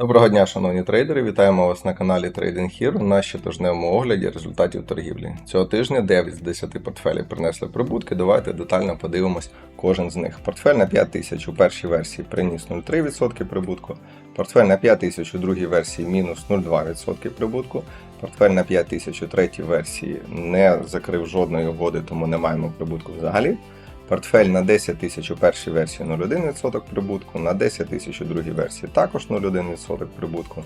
Доброго дня, шановні трейдери! Вітаємо вас на каналі Trading Here на щотижневому огляді результатів торгівлі. Цього тижня 9 з 10 портфелів принесли прибутки. Давайте детально подивимось кожен з них. Портфель на 5 тисяч у першій версії приніс 0,3% прибутку. Портфель на 5 тисяч у другій версії мінус 0,2% прибутку. Портфель на 5 тисяч у третій версії не закрив жодної угоди, тому не маємо прибутку взагалі. Портфель на 10 тисяч у першій версії 0,1% прибутку, на 10 тисяч у другій версії також 0,1% прибутку,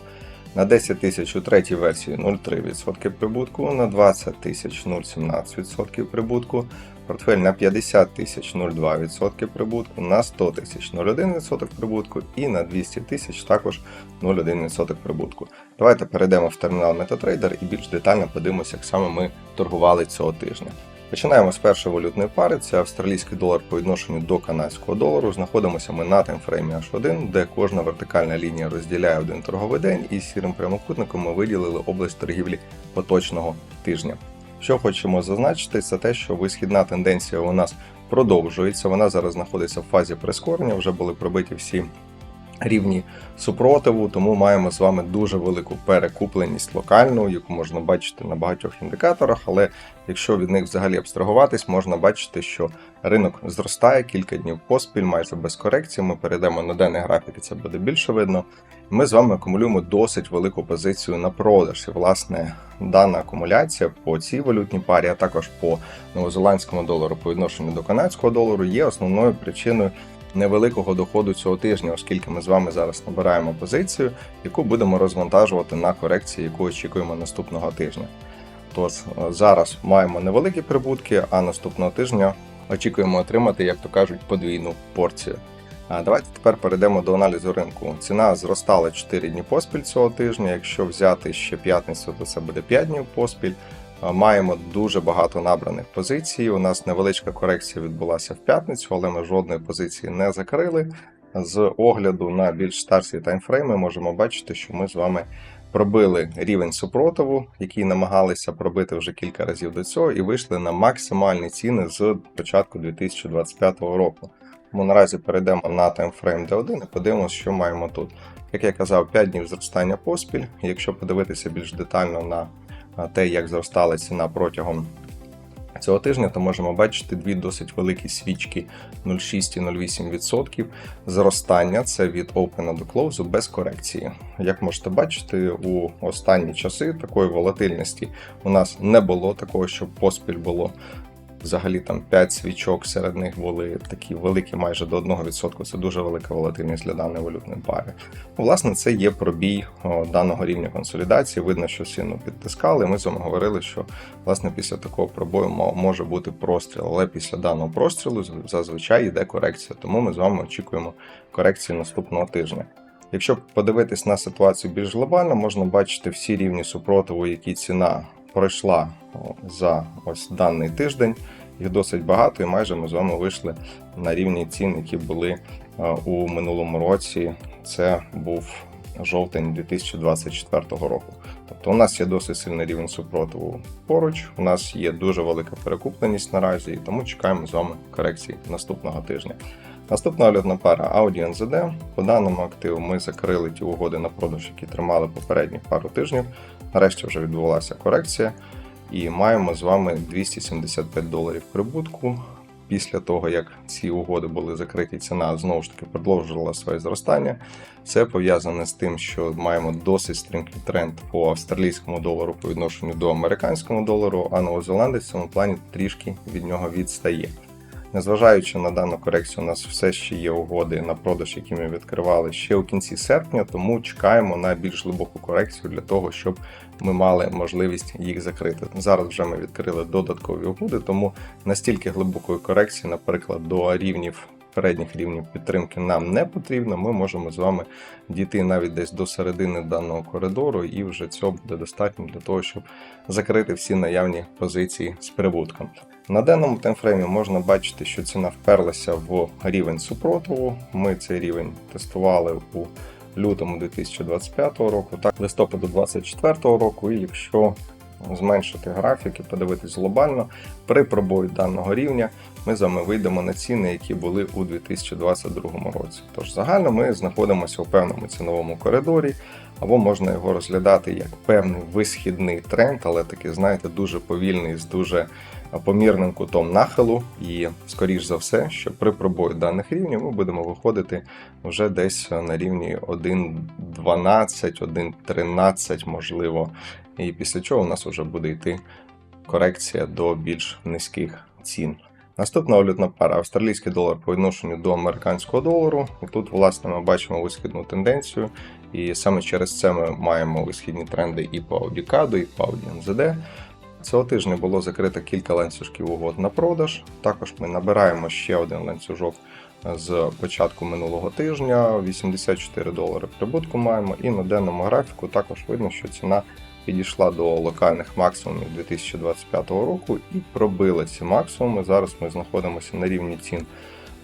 на 10 тисяч у третій версії 0,3% прибутку, на 20 тисяч 0,17% прибутку, портфель на 50 тисяч 0,2% прибутку, на 100 тисяч 0,1% прибутку і на 200 тисяч також 0,1% прибутку. Давайте перейдемо в термінал MetaTrader і більш детально подивимося, як саме ми торгували цього тижня. Починаємо з першої валютної пари, це австралійський долар по відношенню до канадського долару. Знаходимося ми на таймфреймі H1, де кожна вертикальна лінія розділяє один торговий день, і сірим прямокутником ми виділили область торгівлі поточного тижня. Що хочемо зазначити, це те, що висхідна тенденція у нас продовжується. Вона зараз знаходиться в фазі прискорення, вже були пробиті всі рівні супротиву, тому маємо з вами дуже велику перекупленість локальну, яку можна бачити на багатьох індикаторах. Але якщо від них взагалі абстрагуватись, можна бачити, що ринок зростає кілька днів поспіль, майже без корекції. Ми перейдемо на денний графік, і це буде більше видно. Ми з вами акумулюємо досить велику позицію на продаж. І, власне, дана акумуляція по цій валютній парі, а також по новозеландському долару по відношенню до канадського долару, є основною причиною невеликого доходу цього тижня, оскільки ми з вами зараз набираємо позицію, яку будемо розвантажувати на корекції, яку очікуємо наступного тижня. Тож е, зараз маємо невеликі прибутки, а наступного тижня очікуємо отримати, як то кажуть, подвійну порцію. А Давайте тепер перейдемо до аналізу ринку. Ціна зростала 4 дні поспіль цього тижня. Якщо взяти ще п'ятницю, то це буде 5 днів поспіль. Маємо дуже багато набраних позицій. У нас невеличка корекція відбулася в п'ятницю, але ми жодної позиції не закрили. З огляду на більш старші таймфрейми можемо бачити, що ми з вами пробили рівень супротиву, який намагалися пробити вже кілька разів до цього, і вийшли на максимальні ціни з початку 2025 року. Тому наразі перейдемо на таймфрейм D1 і подивимося, що маємо тут. Як я казав, 5 днів зростання поспіль. Якщо подивитися більш детально на те, як зростала ціна протягом цього тижня, то можемо бачити дві досить великі свічки 0,6 і 0,8% зростання. Це від Open до Close без корекції. Як можете бачити, у останні часи такої волатильності у нас не було такого, щоб поспіль було Взагалі там 5 свічок серед них були такі великі, майже до 1%. Це дуже велика волатильність для даної валютної пари. Власне, це є пробій даного рівня консолідації. Видно, що сильно підтискали. Ми з вами говорили, що власне після такого пробою може бути простріл, але після даного прострілу зазвичай йде корекція. Тому ми з вами очікуємо корекції наступного тижня. Якщо подивитись на ситуацію більш глобально, можна бачити всі рівні супротиву, які ціна пройшла за ось даний тиждень. Їх досить багато, і майже ми з вами вийшли на рівні цін, які були у минулому році. Це був жовтень 2024 року. Тобто у нас є досить сильний рівень супротиву поруч. У нас є дуже велика перекупленість наразі, і тому чекаємо з вами корекції наступного тижня. Наступна валютна пара Audi NZD. По даному активу ми закрили ті угоди на продаж, які тримали попередні пару тижнів. Нарешті вже відбулася корекція. І маємо з вами 275 доларів прибутку. Після того, як ці угоди були закриті, ціна знову ж таки продовжувала своє зростання. Це пов'язане з тим, що маємо досить стрімкий тренд по австралійському долару по відношенню до американського долару, а новозеландець в цьому плані трішки від нього відстає. Незважаючи на дану корекцію, у нас все ще є угоди на продаж, які ми відкривали ще у кінці серпня, тому чекаємо на більш глибоку корекцію для того, щоб ми мали можливість їх закрити. Зараз вже ми відкрили додаткові угоди, тому настільки глибокої корекції, наприклад, до рівнів. Передніх рівнів підтримки нам не потрібно, ми можемо з вами дійти навіть десь до середини даного коридору, і вже цього буде достатньо для того, щоб закрити всі наявні позиції з прибутком. На даному таймфреймі можна бачити, що ціна вперлася в рівень супротиву. Ми цей рівень тестували у лютому 2025 року, так листопаду 2024 року. І якщо зменшити графік і подивитись глобально. При пробої даного рівня ми з вами вийдемо на ціни, які були у 2022 році. Тож загально ми знаходимося у певному ціновому коридорі, або можна його розглядати як певний висхідний тренд, але такий, знаєте, дуже повільний, з дуже помірним кутом нахилу. І, скоріш за все, що при пробої даних рівнів ми будемо виходити вже десь на рівні 1.12, 1.13, можливо. І після чого у нас вже буде йти корекція до більш низьких цін. Наступна валютна пара австралійський долар по відношенню до американського долару. І тут, власне, ми бачимо висхідну тенденцію, і саме через це ми маємо висхідні тренди і по Audicado, і по Audi NZD. Цього тижня було закрито кілька ланцюжків угод на продаж. Також ми набираємо ще один ланцюжок з початку минулого тижня. 84 долари прибутку маємо, і на денному графіку також видно, що ціна підійшла до локальних максимумів 2025 року і пробила ці максимуми. Зараз ми знаходимося на рівні цін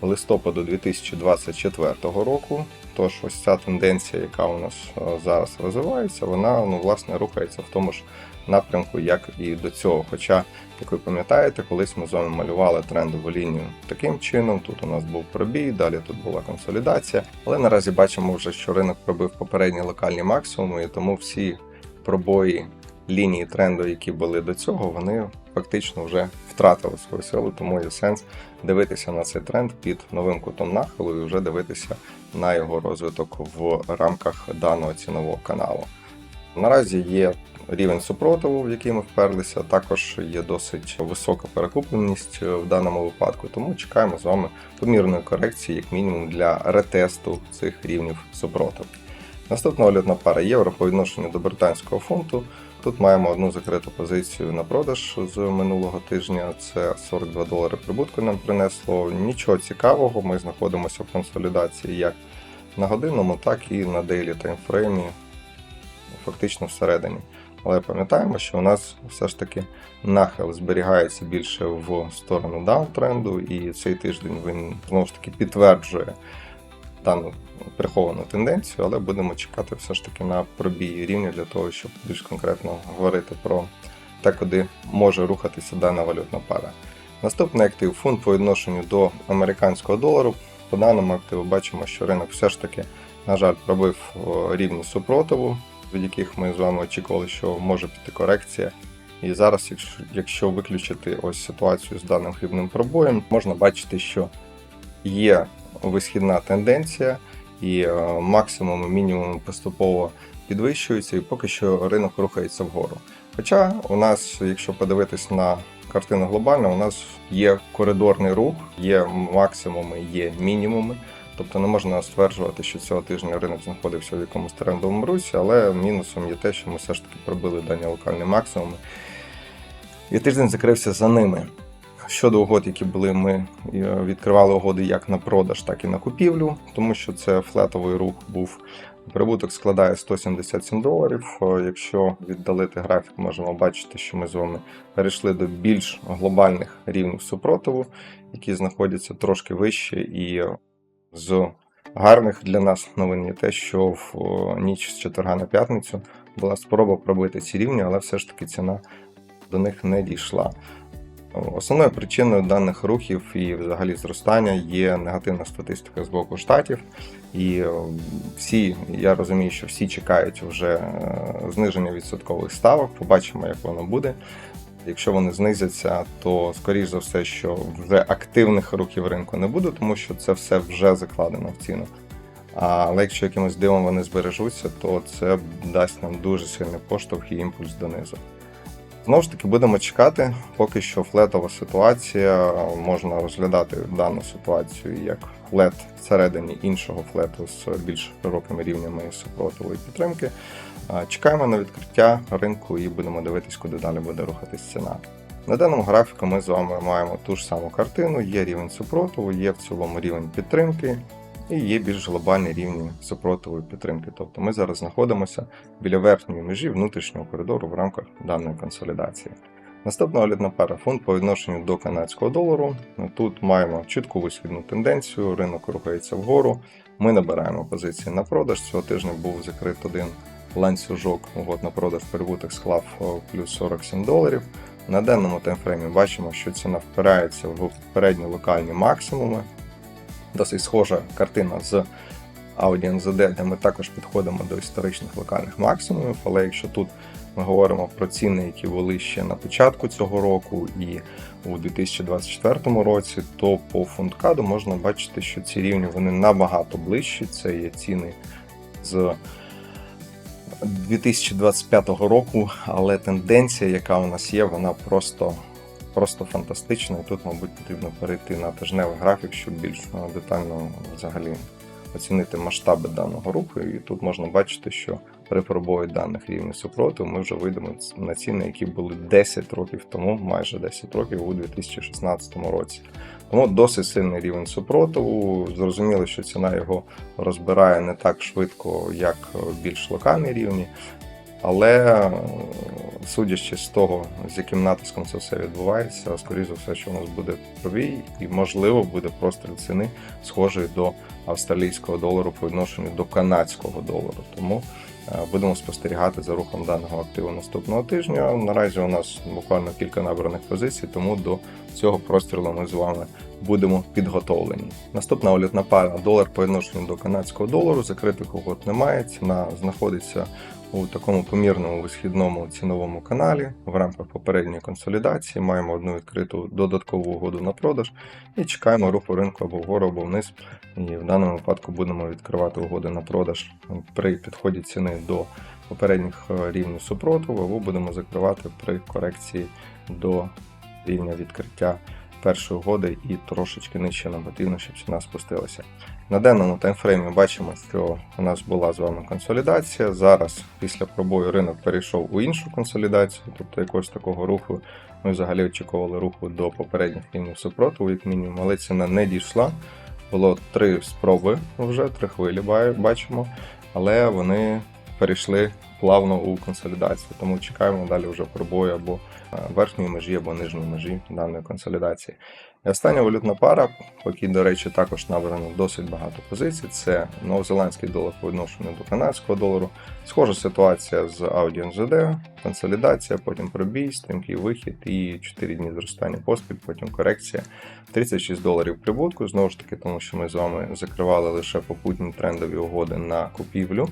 листопаду 2024 року. Тож ось ця тенденція, яка у нас е, зараз розвивається, вона ну, власне рухається в тому ж напрямку, як і до цього. Хоча, як ви пам'ятаєте, колись ми з вами малювали трендову лінію таким чином. Тут у нас був пробій, далі тут була консолідація. Але наразі бачимо вже, що ринок пробив попередні локальні максимуми, і тому всі пробої лінії тренду, які були до цього, вони фактично вже втратили свою силу, тому є сенс дивитися на цей тренд під новим кутом нахилу і вже дивитися на його розвиток в рамках даного цінового каналу. Наразі є рівень супротиву, в який ми вперлися, також є досить висока перекупленість в даному випадку, тому чекаємо з вами помірної корекції, як мінімум, для ретесту цих рівнів супротиву. Наступна валютна пара євро по відношенню до британського фунту. Тут маємо одну закриту позицію на продаж з минулого тижня. Це 42 долари прибутку нам принесло. Нічого цікавого, ми знаходимося в консолідації як на годинному, так і на дейлі таймфреймі, фактично всередині. Але пам'ятаємо, що у нас все ж таки нахил зберігається більше в сторону даунтренду, і цей тиждень він знову ж таки підтверджує дану приховану тенденцію, але будемо чекати все ж таки на пробій рівня для того, щоб більш конкретно говорити про те, куди може рухатися дана валютна пара. Наступний актив фунт по відношенню до американського долару. По даному активу бачимо, що ринок все ж таки, на жаль, пробив рівні супротиву, від яких ми з вами очікували, що може піти корекція. І зараз, якщо, виключити ось ситуацію з даним хибним пробоєм, можна бачити, що є висхідна тенденція, і е, максимум і мінімум поступово підвищуються, і поки що ринок рухається вгору. Хоча у нас, якщо подивитись на картину глобально, у нас є коридорний рух, є максимуми, є мінімуми. Тобто не можна стверджувати, що цього тижня ринок знаходився в якомусь трендовому русі, але мінусом є те, що ми все ж таки пробили дані локальні максимуми. І тиждень закрився за ними. Щодо угод, які були, ми відкривали угоди як на продаж, так і на купівлю, тому що це флетовий рух був. Прибуток складає 177 доларів. Якщо віддалити графік, можемо бачити, що ми з вами перейшли до більш глобальних рівнів супротиву, які знаходяться трошки вище, і з гарних для нас новин є те, що в ніч з четверга на п'ятницю була спроба пробити ці рівні, але все ж таки ціна до них не дійшла. Основною причиною даних рухів і взагалі зростання є негативна статистика з боку штатів. І всі, я розумію, що всі чекають вже е, зниження відсоткових ставок. Побачимо, як воно буде. Якщо вони знизяться, то скоріш за все, що вже активних рухів ринку не буде, тому що це все вже закладено в ціну. Але якщо якимось дивом вони збережуться, то це дасть нам дуже сильний поштовх і імпульс донизу. Знову ж таки, будемо чекати, поки що флетова ситуація, можна розглядати дану ситуацію як флет всередині іншого флету з більш широкими рівнями супротиву і підтримки. Чекаємо на відкриття ринку і будемо дивитись, куди далі буде рухатись ціна. На даному графіку ми з вами маємо ту ж саму картину, є рівень супротиву, є в цілому рівень підтримки і є більш глобальні рівні супротиву і підтримки. Тобто ми зараз знаходимося біля верхньої межі внутрішнього коридору в рамках даної консолідації. Наступна валютна пара фунт по відношенню до канадського долару. Тут маємо чітку висхідну тенденцію, ринок рухається вгору. Ми набираємо позиції на продаж. Цього тижня був закрит один ланцюжок угод на продаж прибуток склав плюс 47 доларів. На денному таймфреймі бачимо, що ціна впирається в попередні локальні максимуми. Досить схожа картина з Audi NZD, де ми також підходимо до історичних локальних максимумів. Але якщо тут ми говоримо про ціни, які були ще на початку цього року і у 2024 році, то по фунткаду можна бачити, що ці рівні вони набагато ближчі. Це є ціни з 2025 року, але тенденція, яка у нас є, вона просто, просто фантастична. І тут, мабуть, потрібно перейти на тижневий графік, щоб більш е, детально взагалі оцінити масштаби даного руху. І тут можна бачити, що при пробої даних рівнів супротиву ми вже вийдемо на ціни, які були 10 років тому, майже 10 років у 2016 році. Тому досить сильний рівень супротиву. Зрозуміло, що ціна його розбирає не так швидко, як більш локальні рівні. Але судячи з того, з яким натиском це все відбувається, скоріше за все, що у нас буде пробій, і можливо буде простріл ціни схожий до австралійського долару по відношенню до канадського долару. Тому е, будемо спостерігати за рухом даного активу наступного тижня. Наразі у нас буквально кілька набраних позицій, тому до цього прострілу ми з вами будемо підготовлені. Наступна валютна пара долар по відношенню до канадського долару. Закритих угод немає. Ціна знаходиться у такому помірному висхідному ціновому каналі в рамках попередньої консолідації. Маємо одну відкриту додаткову угоду на продаж і чекаємо руху ринку або вгору, або вниз. І в даному випадку будемо відкривати угоди на продаж при підході ціни до попередніх е, рівнів супротиву, або будемо закривати при корекції до рівня відкриття першої угоди і трошечки нижче нам потрібно, щоб ціна спустилася. На денному таймфреймі бачимо, що у нас була з вами консолідація. Зараз після пробою ринок перейшов у іншу консолідацію, тобто якогось такого руху. Ми взагалі очікували руху до попередніх рівнів супротиву, як мінімум, але ціна не дійшла. Було три спроби вже, три хвилі бачимо, але вони перейшли плавно у консолідацію. Тому чекаємо далі вже пробою або е, верхньої межі, або нижньої межі даної консолідації. І остання валютна пара, по якій, до речі, також набрано досить багато позицій. Це новозеландський долар по відношенню до канадського долару. Схожа ситуація з Audi NZD, консолідація, потім пробій, стрімкий вихід і 4 дні зростання поспіль, потім корекція. 36 доларів прибутку. Знову ж таки, тому що ми з вами закривали лише попутні трендові угоди на купівлю.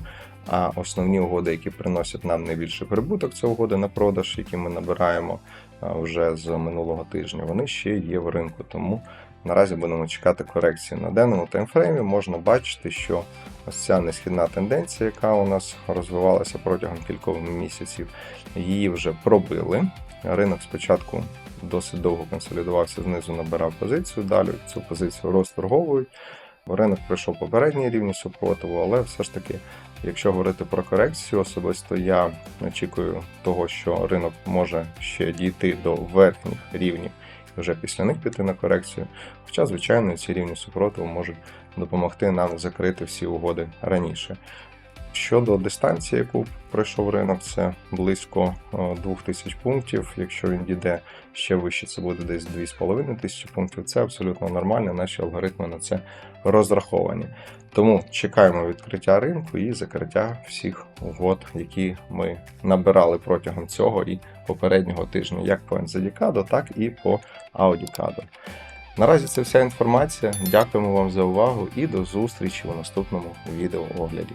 А основні угоди, які приносять нам найбільший прибуток, це угоди на продаж, які ми набираємо вже з минулого тижня. Вони ще є в ринку. Тому наразі будемо чекати корекції на денному таймфреймі. Можна бачити, що ось ця несхідна тенденція, яка у нас розвивалася протягом кількох місяців, її вже пробили. Ринок спочатку досить довго консолідувався, знизу набирав позицію. Далі цю позицію розторговують. Ринок пройшов попередні рівні супротиву, але все ж таки, якщо говорити про корекцію, особисто я очікую того, що ринок може ще дійти до верхніх рівнів і вже після них піти на корекцію. Хоча, звичайно, ці рівні супротиву можуть допомогти нам закрити всі угоди раніше. Щодо дистанції, яку пройшов ринок, це близько е, 2000 пунктів. Якщо він дійде ще вище, це буде десь 2500 пунктів. Це абсолютно нормально. Наші алгоритми на це розраховані. Тому чекаємо відкриття ринку і закриття всіх угод, які ми набирали протягом цього і попереднього тижня, як по NZD, так і по AudiCAD. Наразі це вся інформація. Дякуємо вам за увагу і до зустрічі у наступному відеоогляді.